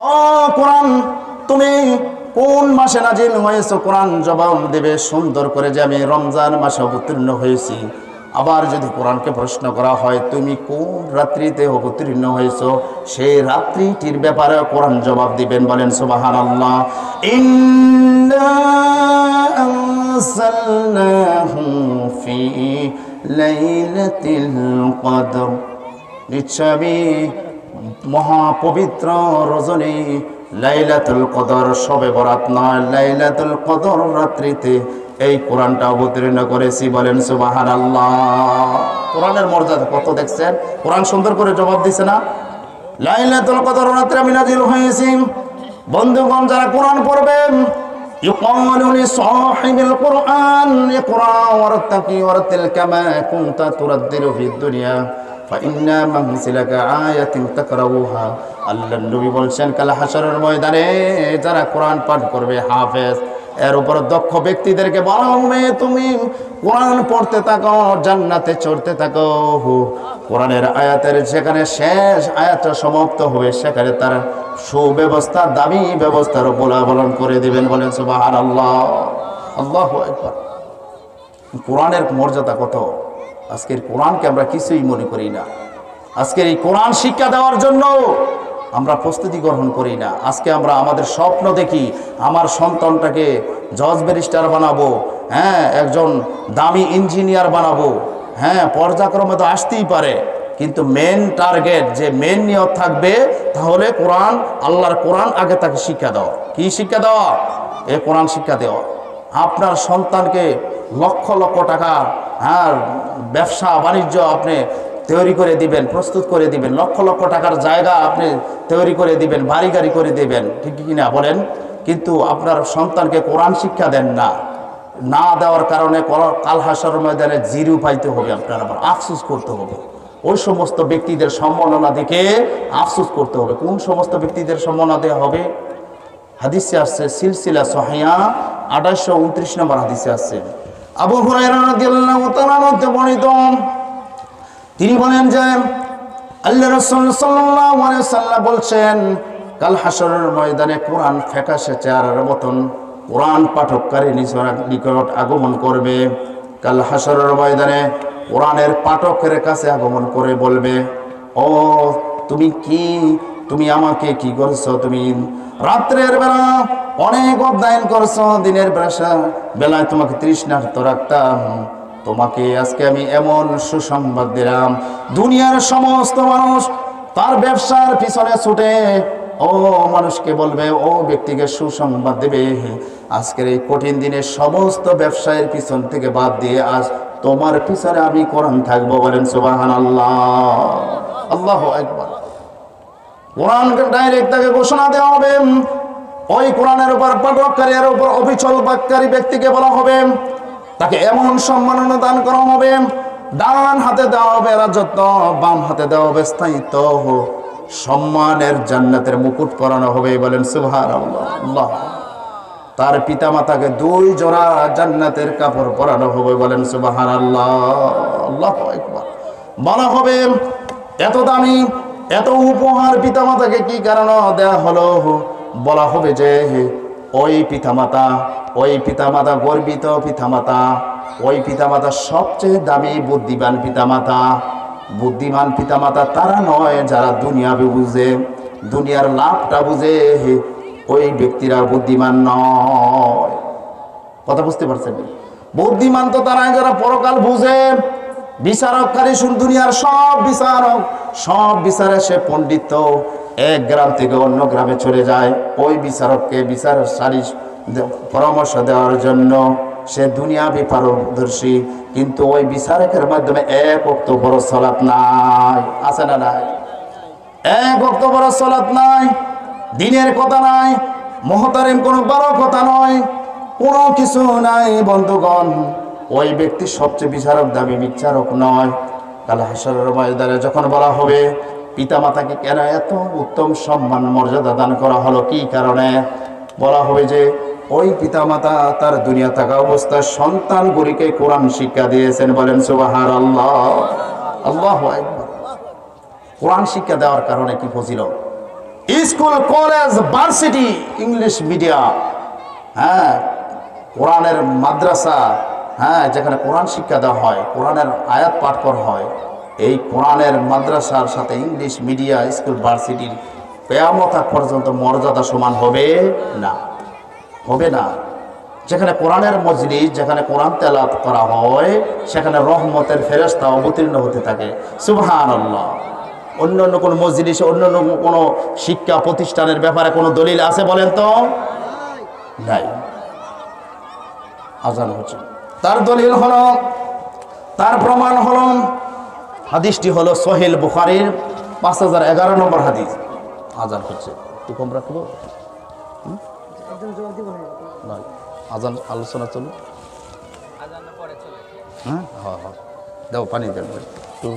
কোরআন, তুমি কোন মাসে নাজিল হয়েছে? কোরআন জবাব দেবে সুন্দর করে যে আমি রমজান মাসে অবতীর্ণ হয়েছি। আবার যদি কোরআনকে প্রশ্ন করা হয়, তুমি কোন রাত্রিতে অবতীর্ণ হয়েছ? সেই রাত্রিটির ব্যাপারে কোরআন জবাব দিবেন, বলেন সুবাহান আল্লাহ নিশ্চয় আমি মহাপবিত্র রজনী লাইলাতুল কদর সবে বরাত নয় লাইলাতুল কদর রাত্রিতে এই কোরআনটা অবতীর্ণ করেছি বলেন সুবাহান আল্লাহ কোরআনের মর্যাদা কত দেখছেন কোরআন সুন্দর করে জবাব দিছে না লাইলাতুল কদর রাত্রে আমি নাজিল হয়েছি বন্ধুগণ যারা কোরআন পড়বেন يقال لصاحب القرآن اقرأ وارتقي ورتل كما كنت تردد في الدنيا فإن منزلك آية تقرأها আল্লাহ নবী বলছেন কাল হাসরের ময়দানে যারা কোরআন পাঠ করবে হাফেজ এর উপর দক্ষ ব্যক্তিদেরকে বলা হবে তুমি কোরআন পড়তে থাকো জান্নাতে চড়তে থাকো কোরআনের আয়াতের যেখানে শেষ আয়াতটা সমাপ্ত হবে সেখানে তার সুব্যবস্থা দামি ব্যবস্থার অবলম্বন করে দিবেন বলেন সুবাহ আল্লাহ আল্লাহ একবার কোরআনের মর্যাদা কত আজকের কোরআনকে আমরা কিছুই মনে করি না। আজকের এই কোরআন শিক্ষা দেওয়ার জন্য আমরা প্রস্তুতি গ্রহণ করি না। আজকে আমরা আমাদের স্বপ্ন দেখি, আমার সন্তানটাকে জজ ব্যারিস্টার বানাবো হ্যাঁ একজন দামি ইঞ্জিনিয়ার বানাবো হ্যাঁ পর্যাক্রমে তো আসতেই পারে। কিন্তু মেন টার্গেট যে মেন নিয়ত থাকবে, তাহলে কোরআন, আল্লাহর কোরআন আগে তাকে শিক্ষা দেওয়া। কি শিক্ষা দেওয়া? এ কোরআন শিক্ষা দেওয়া। আপনার সন্তানকে লক্ষ লক্ষ টাকা হ্যাঁ ব্যবসা, বাণিজ্য আপনি তৈরি করে দিবেন, প্রস্তুত করে দিবেন। লক্ষ লক্ষ টাকার জায়গা আপনি তৈরি করে দিবেন বাড়ি গাড়ি করে দিবেন। ঠিক কি না বলেন? কিন্তু আপনার সন্তানকে কোরআন শিক্ষা দেন না। না দেওয়ার কারণে কল- হাসর ময়দানে জিরু পাইতে হবে আপনার আবার, আফসুস করতে হবে। ওই সমস্ত ব্যক্তিদের সম্মাননা দেখে আফসুস করতে হবে। কোন সমস্ত ব্যক্তিদের সম্মাননা দেওয়া হবে? হাদিসে আসছে, সিলসিলা সহায়া আঠাশশো উনত্রিশ নম্বর হাদিসে আসছে। আবু হতে বর্ণিত। তিনি বলেন যে আল্লাহ রাসূল সাল্লাম বলছেন, কাল হাসরের ময়দানে কোরআন ফেকাশে চেহারার মতন, কোরআন পাঠককারী নিজ- নিকট আগমন করবে। কাল হাসরের ময়দানে কোরআনের পাঠকের কাছে আগমন করে বলবে, ও, তুমি কি তুমি আমাকে কি করছ তুমি? রাত্রের বেলা অনেক অধ্যয়ন করছ, দিনের বেলা বেলায় তোমাকে তৃষ্ণার্ত রাখতাম। তোমাকে আজকে আমি এমন সুসংবাদ দিলাম। দুনিয়ার সমস্ত মানুষ তার ব্যবসার পিছনে ছুটে, ও মানুষকে বলবে, ও ব্যক্তিকে সুসংবাদ দেবে। আজকের এই কঠিন দিনে সমস্ত ব্যবসায়ের পিছন থেকে বাদ দিয়ে আজ তোমার পিছনে আমি কোরআন থাকব বলেন সুবাহান আল্লাহ আল্লাহ একবার কোরআন ডাইরেক্ট তাকে ঘোষণা দেওয়া হবে। ওই কোরআনের উপর পাঠককারী উপর অবিচল বাক্যারী ব্যক্তিকে বলা হবে। তাকে এমন সম্মাননা দান করা হবে। ডান হাতে দেওয়া হবে রাজত্ব, বাম হাতে দেওয়া হবে স্থায়িত্ব। সম্মানের জান্নাতের মুকুট পরানো হবে, বলেন সুভার তার পিতা মাতাকে দুই জোড়া জান্নাতের কাপড় পরানো হবে, বলেন সুবাহান আল্লাহ আল্লাহ বলা হবে, এত দামি এত উপহার পিতামাতাকে কি কারণ দেয়া হলো? বলা হবে যে ওই পিতামাতা ওই পিতামাতা গর্বিত পিতামাতা, ওই পিতামাতা সবচেয়ে দামি, বুদ্ধিমান পিতামাতা। বুদ্ধিমান পিতামাতা তারা নয় যারা দুনিয়া বুঝে, দুনিয়ার লাভটা বুঝে ওই ব্যক্তিরা বুদ্ধিমান নয়। কথা বুঝতে পারছেন? বুদ্ধিমান তো তারাই যারা পরকাল বুঝে। বিচারককারী শুন দুনিয়ার সব বিচারক, সব বিচারে সে পণ্ডিত। এক গ্রাম থেকে অন্য গ্রামে চলে যায়। ওই বিচারককে বিচার সারিস পরামর্শ দেওয়ার জন্য সে দুনিয়াবি পারদর্শী। কিন্তু ওই বিচারকের মাধ্যমে এক অক্ত বড় সলাপ নাই। আছে না নাই? এক অক্ত বড় সলাপ নাই। দিনের কথা নাই। মহতারিম কোনো বড় কথা নয়। কোনো কিছু নাই বন্ধুগণ। ওই ব্যক্তি সবচেয়ে বিচারক দাবি বিচারক নয়। কাল হাসরের ময়দানে যখন বলা হবে পিতা মাতাকে কেন এত উত্তম সম্মান, মর্যাদা দান করা হলো, কি কারণে? বলা হবে যে, ওই পিতামাতা তার দুনিয়া থাকা অবস্থায় সন্তানগুলিকে কোরআন শিক্ষা দিয়েছেন। বলেন সুবাহার আল্লাহ আল্লাহ কোরআন শিক্ষা দেওয়ার কারণে কি Fazil school, college, varsity, English medium হ্যাঁ কোরআনের মাদ্রাসা হ্যাঁ যেখানে কোরআন শিক্ষা দেওয়া হয়, কোরআনের আয়াত পাঠ করা হয়, এই কোরআনের মাদ্রাসার সাথে ইংলিশ মিডিয়া, স্কুল, ভার্সিটির কেয়ামতা পর্যন্ত মর্যাদা সমান হবে না। হবে না। যেখানে কোরআনের মজলিস, যেখানে কোরআন তেলাত করা হয়, সেখানে রহমতের ফেরস্তা অবতীর্ণ হতে থাকে। সুবহান আল্লাহ অন্য অন্য কোনো মজলিসে অন্য অন্য কোনো শিক্ষা প্রতিষ্ঠানের ব্যাপারে কোনো দলিল আছে বলেন তো? নাই। আজান হচ্ছে। তার দলিল হলো, তার প্রমাণ হলো, হাদিসটি হলো সোহেল বুখারির পাঁচ হাজার এগারো নম্বর হাদিস। আজান হচ্ছে। একটু কম রাখব? আজান আলোচনা চলুন হ্যাঁ? হ্যাঁ হ্যাঁ দাও, পানি দেন একটু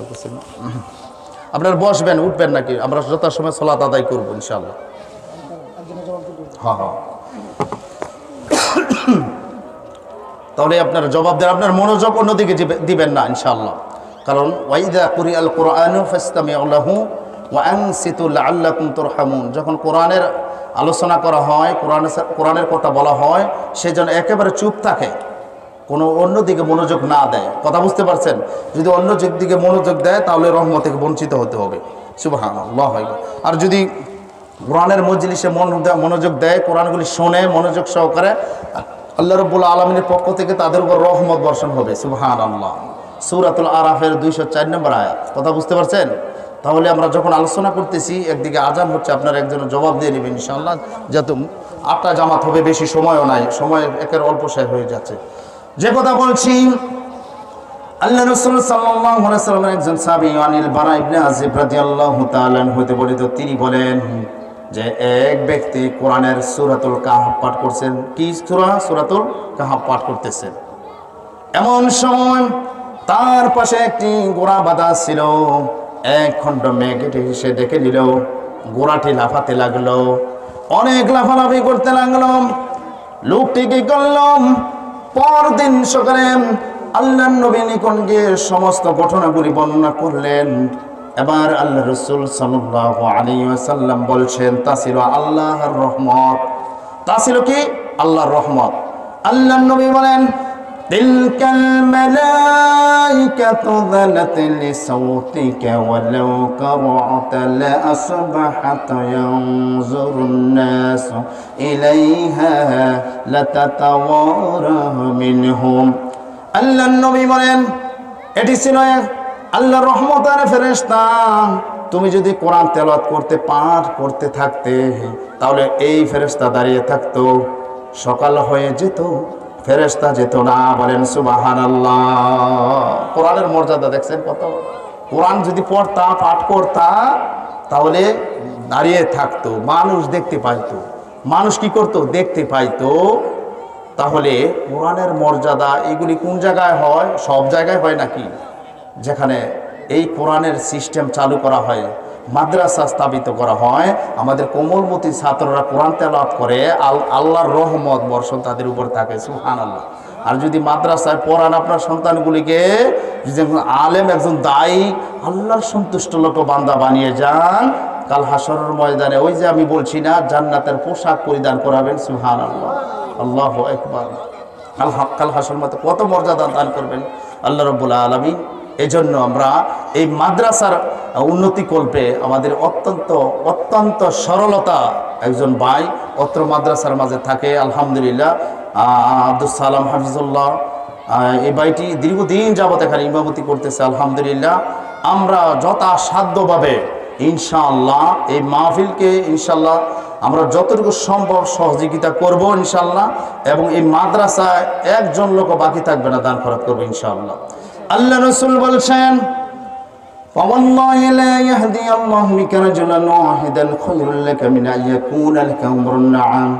দেখছেন বসবেন, উঠবেন নাকি? আমরা যথাসময় সলাত আদায় করব ইনশাল্লাহ হ্যাঁ হ্যাঁ তাহলে আপনার জবাব দেন, আপনার মনোযোগ অন্যদিকে দিবেন না ইনশাল্লাহ কারণ, ওয়াইদা কুরি আল কোরআন ফাস্তামি আল্লাহু আল্লাকুম তুরহামুন। যখন কোরআনের আলোচনা করা হয়, কোরআনের সা- কোরআনের কথা বলা হয়, সে যেন একেবারে চুপ থাকে, কোনো অন্য দিকে মনোযোগ না দেয়। কথা বুঝতে পারছেন? যদি অন্য দিক মনোযোগ দেয়, তাহলে রহমত থেকে বঞ্চিত হতে হবে। সুবাহান আর যদি কোরআনের মজলিসে মন মনোযোগ দেয়, কোরআনগুলি শোনে, মনোযোগ সহকারে আল্লাহ রব্বুল আলমিনের পক্ষ থেকে তাদের উপর রহমত বর্ষণ হবে সুবহান আল্লাহ সুরাতুল আরাফের দুইশো চার নম্বর আয়াত। কথা বুঝতে পারছেন? তাহলে আমরা যখন আলোচনা করতেছি, একদিকে আজান হচ্ছে, আপনার একজনের জবাব দিয়ে নেবেন ইনশাআল্লাহ। যাতে আটটা জামাত হবে, বেশি সময়ও নাই, সময় একের অল্প শেষ হয়ে যাচ্ছে। যে কথা বলছি, আল্লাহ রসুল একজন সাহাবী, আনিল বারা ইবনে আজিব রাদিয়াল্লাহু তাআলা হতে বলিত তিনি বলেন যে এক ব্যক্তি কোরআনের সূরাতুল কাহাফ পাঠ করছেন। কি সূরা? সুরাতুল কাহাফ পাঠ করতেছেন। এমন সময় তার পাশে একটি গোড়া বাঁধা ছিল। এক খণ্ড মেঘ এটি সে ডেকে নিল। গোড়াটি লাফাতে লাগল। অনেক লাফালাফি করতে লাগল। লোকটি কি করলাম পরদিন সকালে আল্লাহ নবী নিকন গিয়ে সমস্ত ঘটনাগুলি বর্ণনা করলেন। এবার আল্লাহ রসুল সাল্লাল্লাহু আলাইহি ওয়াসাল্লাম বলছেন তা ছিল আল্লাহর রহমত তা ছিল কি আল্লাহর রহমত আল্লাহ নবী বলেন تلك الملائكة ذنت لصوتك ولو قرعت لأصبحت ينظر الناس إليها لتتوارى منهم আল্লাহ নবী বলেন এটি ছিল এক আল্লাহ রহমতার ফেরেশতা, তুমি যদি কোরআন তেলাওয়াত করতে পাঠ করতে থাকতে, তাহলে এই ফেরেশতা দাঁড়িয়ে থাকতো, সকাল হয়ে যেত, ফেরেশতা যেত না, বলেন সুবাহান আল্লাহ কোরআনের মর্যাদা দেখছেন কত? কোরআন যদি পড়তা, পাঠ করতা, তাহলে দাঁড়িয়ে থাকতো, মানুষ দেখতে পাইতো। মানুষ কি করতো? দেখতে পাইতো। তাহলে কোরআনের মর্যাদা এগুলি কোন জায়গায় হয়? সব জায়গায় হয় নাকি? যেখানে এই কোরআনের সিস্টেম চালু করা হয়, মাদ্রাসা স্থাপিত করা হয়, আমাদের কোমলমতি ছাত্ররা কোরআন তেলাওয়াত করে, আল, আল্লাহর রহমত বর্ষণ তাদের উপর থাকে সুহান আল্লাহ আর যদি মাদ্রাসায় পড়ান আপনার সন্তানগুলিকে, যদি একজন আলেম, একজন দায়ী, আল্লাহর সন্তুষ্ট লোক বান্দা বানিয়ে যান, কাল হাসরের ময়দানে ওই যে আমি বলছি না, জান্নাতের পোশাক পরিধান করাবেন সুহান আল্লাহ আল্লাহ একবার কাল কাল হাসর মতো কত মর্যাদা দান করবেন? আল্লাহ রব্বুল্লা আলমী এই জন্য আমরা এই মাদ্রাসার উন্নতি কল্পে আমাদের অত্যন্ত অত্যন্ত সরলতা একজন ভাই অত্র মাদ্রাসার মাঝে থাকে, আলহামদুলিল্লাহ। আব্দুল সালাম হাফিজুল্লাহ। এই ভাইটি দীর্ঘদিন যাবত এখানে ইমামতি করতেছে, আলহামদুলিল্লাহ। আমরা যথাসাধ্যভাবে ইনশাআল্লাহ এই মাহফিলকে ইনশাল্লাহ আমরা যতটুকু সম্ভব সহযোগিতা করব ইনশাল্লাহ এবং এই মাদ্রাসায় একজন লোক বাকি থাকবে না, দান খরচ করব, ইনশাআল্লাহ। আল্লাহ রসুল বলছেন فوالله لا يهدي الله بك رجلا واحدا خير لك من ان يكون لك عمر النعام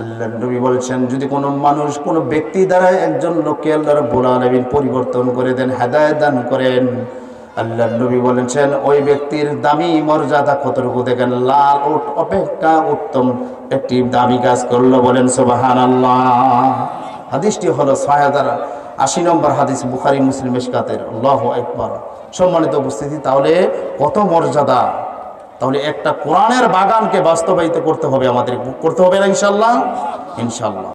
আল্লাহ নবী বলছেন যদি কোনো মানুষ কোনো ব্যক্তি দ্বারা একজন লোককে আল্লাহ রাব্বুল আলামিন পরিবর্তন করে দেন হেদায়েত দান করেন আল্লাহ নবী বলেছেন ওই ব্যক্তির দামি মর্যাদা কতটুকু দেখেন লাল উট অপেক্ষা উত্তম একটি দামি কাজ করলো বলেন সুবহানাল্লাহ হাদিসটি হলো ছয় হাজার আশি নম্বর হাদিস বুখারি, মুসলিম ইস্কাতের আল্লাহ একবার সম্মানিত উপস্থিতি, তাহলে কত মর্যাদা? তাহলে একটা কোরআনের বাগানকে বাস্তবায়িত করতে হবে আমাদের, করতে হবে না ইনশাল্লাহ ইনশাল্লাহ